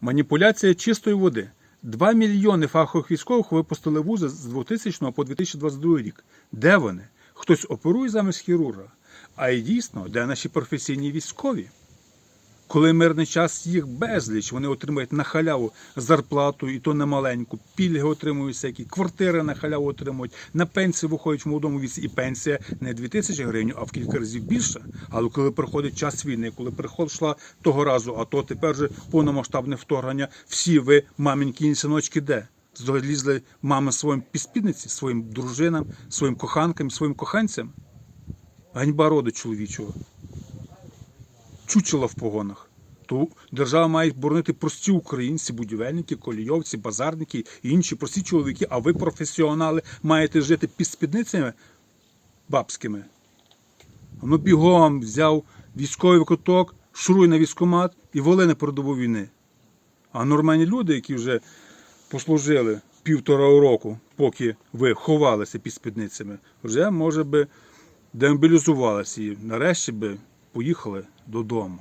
Маніпуляція чистої води. 2 мільйони фахових військових випустили вузи з 2000 по 2022 рік. Де вони? Хтось оперує замість хірурга. А й дійсно, де наші професійні військові? Коли мирний час їх безліч, вони отримують на халяву зарплату, і то немаленьку, пільги отримують всякі, квартири на халяву отримують, на пенсію виходять в молодому віці, і пенсія не 2 тисячі гривень, а в кілька разів більше. Але коли приходить час війни, коли прийшла того разу, а то тепер же повномасштабне вторгнення, всі ви, мамінькі і синочки, де? Залізли мами своїм підспідниці, своїм дружинам, своїм коханкам, своїм коханцям. Ганьба роду чоловічого чучела в погонах. То держава має боронити прості українці, будівельники, колійовці, базарники і інші прості чоловіки, а ви, професіонали, маєте жити під спідницями бабськими. Ну бігом взяв військовий куток, шуруй на військомат і воли на передову війни. А нормальні люди, які вже послужили півтора року, поки ви ховалися під спідницями, вже може би демобілізувалися і нарешті би поїхали додому.